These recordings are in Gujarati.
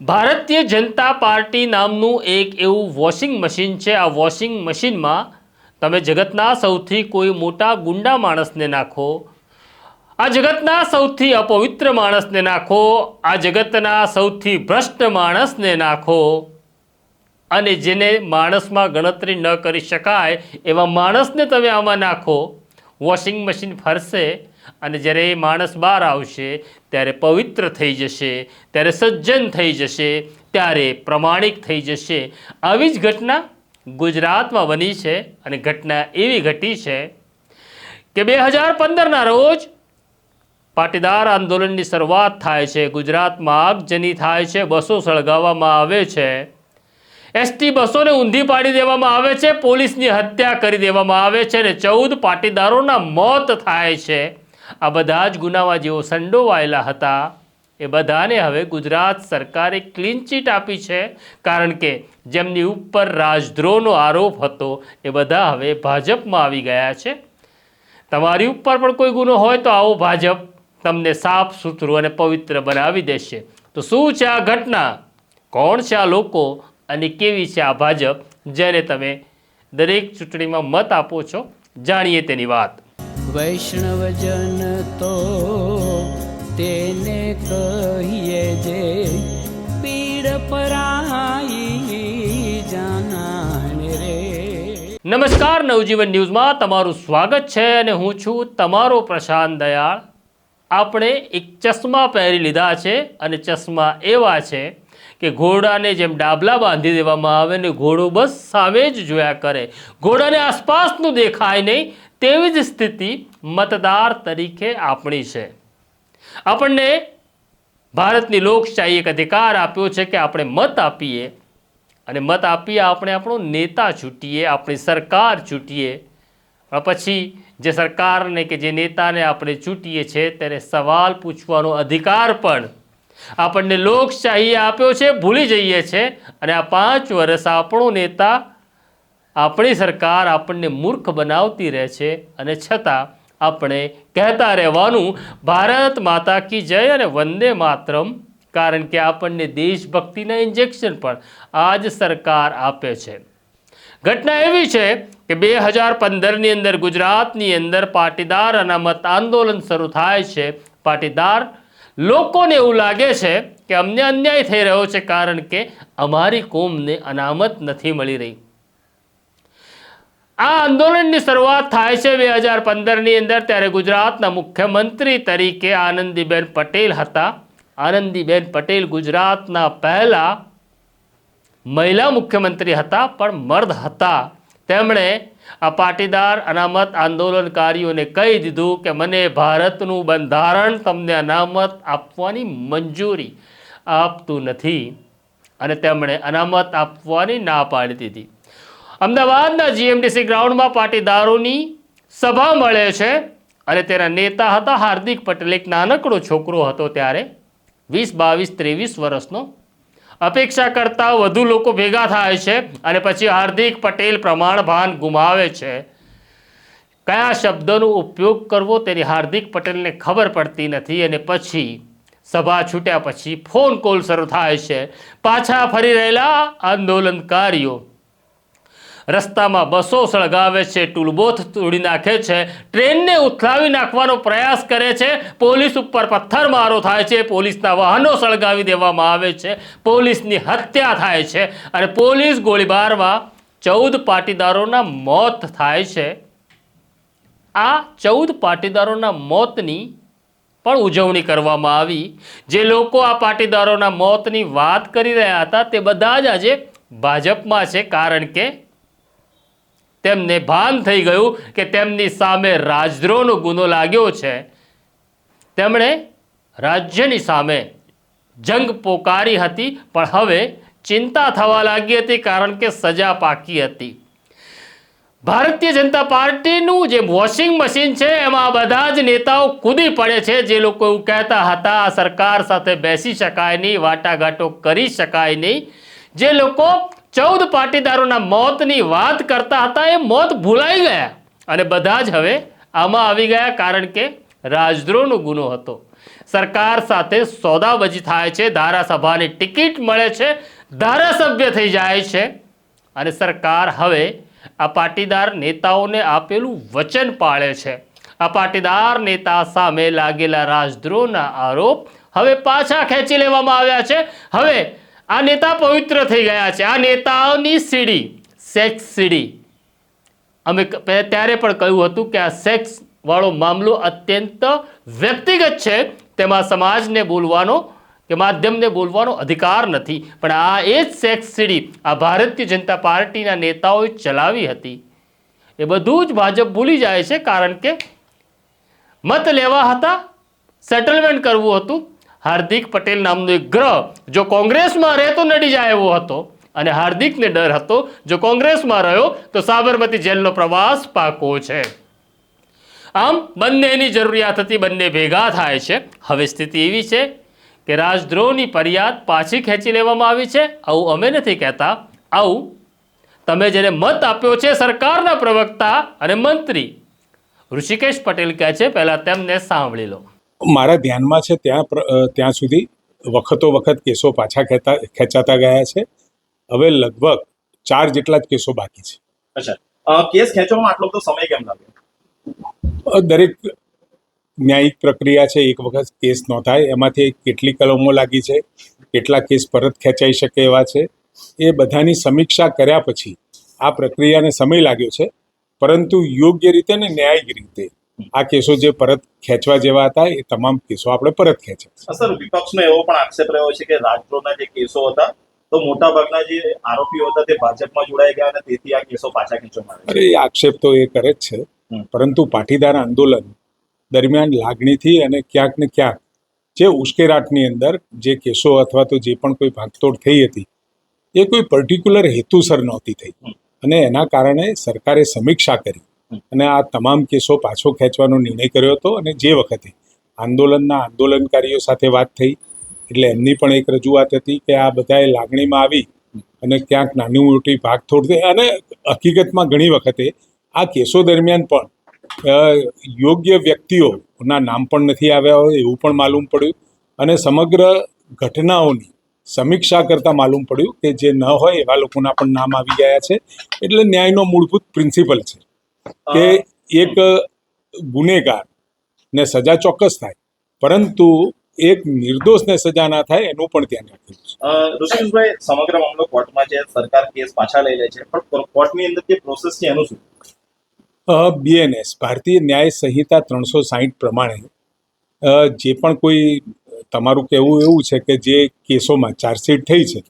ભારતીય જનતા પાર્ટી નામનું એક એવું વોશિંગ મશીન છે. આ વોશિંગ મશીનમાં તમે જગતના સૌથી કોઈ મોટા ગુંડા માણસને નાખો, આ જગતના સૌથી અપવિત્ર માણસને નાખો, આ જગતના સૌથી ભ્રષ્ટ માણસને નાખો અને જેને માણસમાં ગણતરી ન કરી શકાય એવા માણસને તમે આમાં નાખો. વોશિંગ મશીન ફરશે અને જ્યારે એ માણસ બહાર આવશે, ત્યારે પવિત્ર થઈ જશે, ત્યારે સજ્જન થઈ જશે, ત્યારે પ્રમાણિક થઈ જશે. આવી જ ઘટના ગુજરાતમાં બની છે અને ઘટના એવી ઘટી છે કે બે હજાર પંદરના રોજ પાટીદાર આંદોલનની શરૂઆત થાય છે. ગુજરાતમાં આગજની થાય છે, બસો સળગાવવામાં આવે છે. એસટી બસોને ઊંધી પાડી દેવામાં આવે છે, પોલીસની હત્યા કરી દેવામાં આવે છે અને ચૌદ પાટીદારોના મોત થાય છે. આ બધા જ ગુનામાં જેઓ સંડોવાયેલા હતા, એ બધાને હવે ગુજરાત સરકારે ક્લીન ચીટ આપી છે. કારણ કે જેમની ઉપર રાજદ્રોહનો આરોપ હતો, એ બધા હવે ભાજપમાં આવી ગયા છે. તમારી ઉપર પણ કોઈ ગુનો હોય તો આવો ભાજપ તમને સાફ સુથરું અને પવિત્ર બનાવી દેશે. તો શું છે આ ઘટના? કોણ છે આ લોકો? અને કેવી છે આ ભાજપ? જેને તમે દરેક ચૂંટણીમાં મત આપો છો, જાણીએ તેની વાત. વૈષ્ણવજન તો તેને કહીએ જે પીડ પરાઈ જાનાને રે. નમસ્કાર, નવજીવન ન્યૂઝમાં તમારું સ્વાગત છે અને હું છું તમારો પ્રશાંત દયાળ. આપણે એક ચશ્મા પહેરી લીધા છે અને ચશ્મા એવા છે કે ઘોડાને જેમ ડાબલા બાંધી દેવામાં આવે ને ઘોડો બસ સામે જ જોયા કરે. ઘોડાને આસપાસનું દેખાય નહીં તેવી જ સ્થિતિ મતદાર તરીકે આપણી છે. આપણને ભારતની લોકશાહી એક અધિકાર આપ્યો છે કે આપણે મત આપીએ અને મત આપીએ આપણે આપણો નેતા ચૂંટીએ, આપણી સરકાર ચૂંટીએ. પછી જે સરકારને કે જે નેતાને આપણે ચૂંટીએ છીએ તેને સવાલ પૂછવાનો અધિકાર પણ આપણને લોકશાહી આપ્યો છે, ભૂલી જઈએ છે અને આ પાંચ વર્ષ આપણો નેતા આપણી સરકાર આપણને મૂર્ખ બનાવતી રહે છે અને છતાં આપણે કહેતા રહેવાનું ભારત માતા કી જય અને વંદે માતરમ, કારણ કે આપણને દેશભક્તિના ઇન્જેક્શન પણ આ જ સરકાર આપે છે. ઘટના એવી છે કે બે હજાર પંદરની અંદર ગુજરાતની અંદર પાટીદાર અનામત આંદોલન શરૂ થાય છે. પાટીદાર લોકોને એવું લાગે છે કે અમને અન્યાય થઈ રહ્યો છે, કારણ કે અમારી કોમને અનામત નથી મળી રહી. આ આંદોલનની શરૂઆત થાય છે બે હજાર પંદરની અંદર, ત્યારે ગુજરાતના મુખ્યમંત્રી તરીકે આનંદીબેન પટેલ હતા. આનંદીબેન પટેલ ગુજરાતના પહેલા મહિલા મુખ્યમંત્રી હતા, પણ મર્દ હતા. તેમણે આ પાટીદાર અનામત આંદોલનકારીઓને કહી દીધું કે, મને ભારતનું બંધારણ તમને અનામત આપવાની મંજૂરી આપતું નથી. અને તેમણે અનામત આપવાની ના પાડી દીધી. અમદાવાદના જીએમડીસી ગ્રાઉન્ડમાં પાટીદારોની સભા મળે છે અને તેના નેતા હતા હાર્દિક પટેલ. એક નાનકડો છોકરો હતો ત્યારે, વીસ, બાવીસ, ત્રેવીસ વર્ષનો. અપેક્ષા કરતાં વધુ લોકો ભેગા થાય છે અને પછી હાર્દિક પટેલ પ્રમાણભાન ગુમાવે છે. કયા શબ્દનો ઉપયોગ કરવો તેની હાર્દિક પટેલને ખબર પડતી નથી અને પછી સભા છૂટ્યા પછી ફોન કોલ શરૂ થાય છે. પાછા ફરી રહેલા આંદોલનકારીઓ. રસ્તામાં બસો સળગાવે છે, ટૂલબોથ તોડી નાખે છે, ટ્રેનને ઉથલાવી નાખવાનો પ્રયાસ કરે છે, પોલીસ ઉપર પથ્થરમારો થાય છે, પોલીસના વાહનો સળગાવી દેવામાં આવે છે, પોલીસની હત્યા થાય છે અને પોલીસ ગોળીબારમાં ચૌદ પાટીદારોના મોત થાય છે. આ ચૌદ પાટીદારોના મોતની પણ ઉજવણી કરવામાં આવી. જે લોકો આ પાટીદારોના મોતની વાત કરી રહ્યા હતા તે બધા જ આજે ભાજપમાં છે, કારણ કે તેમને ભાન થઈ ગયું કે તેમની સામે રાજદ્રોહનો ગુનો લાગ્યો છે. તેમણે રાજ્યની સામે જંગ પોકારી હતી, પણ હવે ચિંતા થવા લાગી હતી કારણ કે સજા પાકી હતી. ભારતીય જનતા પાર્ટીનું જે વોશિંગ મશીન છે, એમાં બધા જ નેતાઓ કૂદી પડે છે. જે લોકો એવું કહેતા હતા, આ સરકાર સાથે બેસી શકાય નહીં, વાટાઘાટો કરી શકાય નહીં. જે લોકો ચૌદ પાટીદારોના મોતની વાત કરતા હતા, એ મોત ભૂલાઈ ગયા. અને બધા જ હવે આમાં આવી ગયા કારણ કે રાજદ્રોહનો ગુનો હતો. સરકાર સાથે સોદાબાજી થાય છે, ધારાસભાની ટિકિટ મળે છે, ધારાસભ્ય થઈ જાય છે. અને સરકાર હવે આ પાટીદાર નેતાઓને આપેલું વચન પાળે છે. આ પાટીદાર નેતા સામે લાગેલા રાજદ્રોહના આરોપ હવે પાછા ખેંચી લેવામાં આવ્યા છે. હવે આ નેતા પવિત્ર થઈ ગયા છે. આ નેતાઓની સીડી, સેક્સ સીડી. અમે ત્યારે પણ કહ્યું હતું કે આ સેક્સ વાળો મામલો અત્યંત વ્યક્તિગત છે. તેમાં સમાજને બોલવાનો, કે માધ્યમને બોલવાનો અધિકાર નથી. પણ આ એ જ સેક્સ સીડી આ ભારતીય જનતા પાર્ટીના નેતાઓએ ચલાવી હતી. એ બધું જ ભાજપ ભૂલી જાય છે કારણ કે મત લેવા હતા, સેટલમેન્ટ કરવું હતું. હાર્દિક પટેલ નામનો એક ગ્રહ જો કોંગ્રેસમાં રહેતો નડી જાય એવો હતો. અને હાર્દિકને ડર હતો, જો કોંગ્રેસમાં રહ્યો તો સાબરમતી જેલનો પ્રવાસ પાકો છે. આમ, બંનેની જરૂરિયાત હતી, બંને ભેગા થાય છે. હવે સ્થિતિ એવી છે કે રાજદ્રોહની ફરિયાદ પાછી ખેંચી લેવામાં આવી છે. આવું અમે નથી કહેતા. આવું તમે જેને મત આપ્યો છે, સરકારના પ્રવક્તા અને મંત્રી. ઋષિકેશ પટેલ કહે છે, પહેલાં તેમને સાંભળી લો. મારા ધ્યાનમાં છે ત્યાં ત્યાં સુધી વખતો વખત કેસો પાછા ખેતા ખેંચાતા ગયા છે. હવે લગભગ ચાર જેટલા જ કેસો બાકી છે. અચ્છા. કેસ ખેંચવામાં આટલો બધો સમય કેમ લાગ્યો? દરેક ન્યાયિક પ્રક્રિયા છે એક વખત કેસ નોંધાય એમાંથી કેટલી કલમો લાગી છે કેટલા કેસ પરત ખેંચાઈ શકે એવા છે એ બધાની સમીક્ષા કર્યા પછી આ પ્રક્રિયાને સમય લાગ્યો છે. પરંતુ યોગ્ય રીતે ને ન્યાયિક રીતે આ કેસો જે પરત ખેંચવા જેવા હતા એ તમામ કેસો આપણે પરત ખેંચ્યા. સર વિપક્ષનો એવો પણ આક્ષેપ રહ્યો છે કે રાજદ્રોહના જે કેસો હતા તો મોટાભાગના જે આરોપીઓ હતા તે ભાજપમાં જોડાઈ ગયા અને તેથી આ કેસો પાછા ખેંચવામાં અરે એ આક્ષેપ તો એ કરે જ છે. પરંતુ પાટીદાર આંદોલન દરમિયાન લાગણીથી અને ક્યાંક ને ક્યાંક જે ઉશ્કેરાટની અંદર જે કેસો અથવા તો જે પણ કોઈ ભાગતોડ થઈ હતી એ કોઈ પર્ટિક્યુલર હેતુસર નહોતી થઈ. અને એના કારણે સરકારે સમીક્ષા કરી. અને આ તમામ કેસો પાછો ખેંચવાનો નિર્ણય કર્યો હતો અને જે વખતે આંદોલનના આંદોલનકારીઓ સાથે વાત થઈ, એટલે એમની પણ એક રજૂઆત હતી કે આ બધાએ લાગણીમાં આવી અને ક્યાંક નાની મોટી ભાગતોડ થઈ અને હકીકતમાં ઘણી વખતે આ કેસો દરમિયાન પણ યોગ્ય વ્યક્તિઓના નામ પણ નથી આવ્યા હોય એવું પણ માલુમ પડ્યું અને સમગ્ર ઘટનાઓની સમીક્ષા કરતાં માલુમ પડ્યું કે જે ન હોય એવા લોકોના પણ નામ આવી ગયા છે. એટલે ન્યાયનો મૂળભૂત પ્રિન્સિપલ છે. કે એક ગુનેગાર ને સજા ચોક્કસ થાય પરંતુ એક નિર્દોષને સજા ના થાય એનું પણ ધ્યાન રાખેલું છે ઋષિભાઈ સમગ્ર મામલો કોર્ટમાં છે સરકાર કેસ પાછા લઈ લે છે પણ કોર્ટની અંદર જે પ્રોસેસ છે એનું શું? બીએનએસ ભારતીય ન્યાય સંહિતા ત્રણસો સાહીઠ પ્રમાણે જે પણ કોઈ તમારું કહેવું એવું છે કે જે કેસોમાં ચાર્જશીટ થઈ છે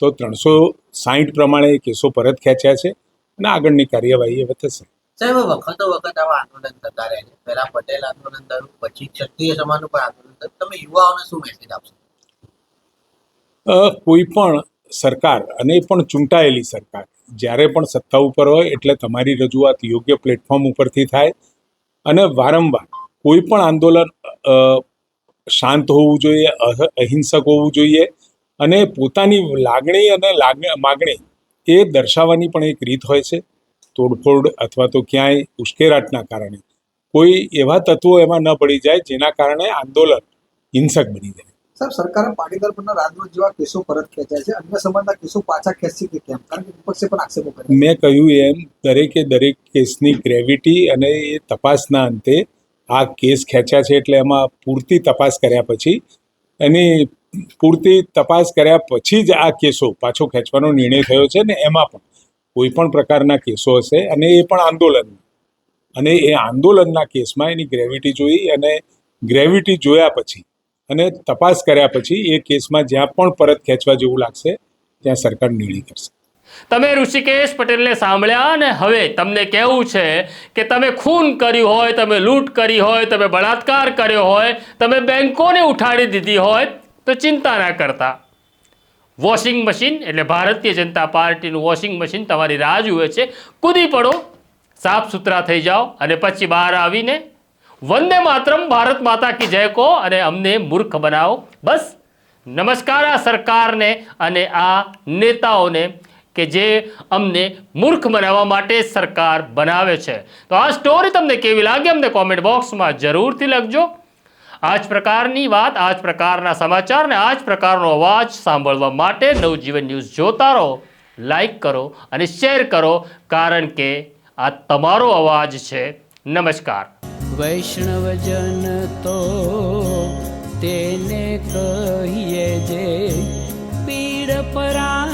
તો ત્રણસો સાહીઠ પ્રમાણે કેસો પરત ખેંચ્યા છે અને આગળની કાર્યવાહી હવે થશે સાહેબ વખતો વખત આવા આંદોલન થતા રહે છે. પહેલા પટેલ આંદોલન થયું, પછી ક્ષત્રિય સમાજનું પણ આંદોલન થયું. તમે યુવાઓને શું મેસેજ આપશો? કોઈ પણ સરકાર, અને પણ ચૂંટાયેલી સરકાર, જ્યારે પણ સત્તા ઉપર હોય, એટલે તમારી રજૂઆત યોગ્ય પ્લેટફોર્મ ઉપરથી થાય. અને વારંવાર કોઈ પણ આંદોલન શાંત હોવું જોઈએ, અહ- અહિંસક હોવું જોઈએ, અને પોતાની લાગણી અને લાગણી માગણી એ દર્શાવવાની પણ એક રીત હોય છે. તોડફોડ અથવા તો ક્યાંય ઉશ્કેરાટના કારણે. કોઈ એવા તત્વો એમાં ન પડી જાય જેના કારણે આંદોલન હિંસક બની જાય. સર સરકારે પાટીદાર પરના રાજદ્રોહ જેવા કેસો પરત ખેંચ્યા છે. અન્ય સમાજના કેસો પાછા ખેંચશે કે કેમ? કારણ કે વિપક્ષે પણ આક્ષેપો કર્યા મેં કહ્યું એમ દરેકે દરેક કેસની ગ્રેવિટી અને એ તપાસના અંતે આ કેસ ખેંચ્યા છે એટલે એમાં પૂરતી તપાસ કર્યા પછી એની પૂરતી તપાસ કર્યા પછી જ આ કેસો પાછો ખેંચવાનો નિર્ણય થયો છે ને એમાં પણ. કોઈ પણ પ્રકારના કેસો હશે અને એ પણ આંદોલન અને એ આંદોલનના કેસમાં એની ગ્રેવિટી જોઈ અને ગ્રેવિટી જોયા પછી અને તપાસ કર્યા પછી એ કેસમાં જ્યાં પણ પરત ખેંચવા જેવું લાગશે, ત્યાં સરકાર નિર્ણય કરશે. તમે ઋષિકેશ પટેલને સાંભળ્યા અને હવે તમને કહેવું છે કે તમે ખૂન કર્યું હોય, તમે લૂંટ કરી હોય, તમે બળાત્કાર કર્યો હોય, તમે બેંકોને ઉઠાડી દીધી હોય, તો ચિંતા ના કરતા. વોશિંગ મશીન એટલે ભારતીય જનતા પાર્ટીનું વોશિંગ મશીન તમારી રાહ જુએ છે. કૂદી પડો, સાફ સુથરા થઈ જાઓ અને પછી બહાર આવીને વંદે માતરમ ભારત માતા કી જય કહો અને અમને મૂર્ખ બનાવો. બસ. નમસ્કાર આ સરકારને અને આ નેતાઓને કે જે અમને મૂર્ખ બનાવવા માટે સરકાર બનાવે છે. તો આ સ્ટોરી તમને કેવી લાગે? અમને કોમેન્ટ બોક્સમાં જરૂરથી લખજો. આ જ પ્રકારની વાત આ જ પ્રકારના સમાચાર ને આ જ પ્રકારનો અવાજ સાંભળવા માટે નવજીવન ન્યૂઝ જોતા રહો, લાઈક કરો અને શેર કરો, કારણ કે આ તમારો અવાજ છે. નમસ્કાર. વૈષ્ણવજન તો તેને કહીએ જે પીડ પરા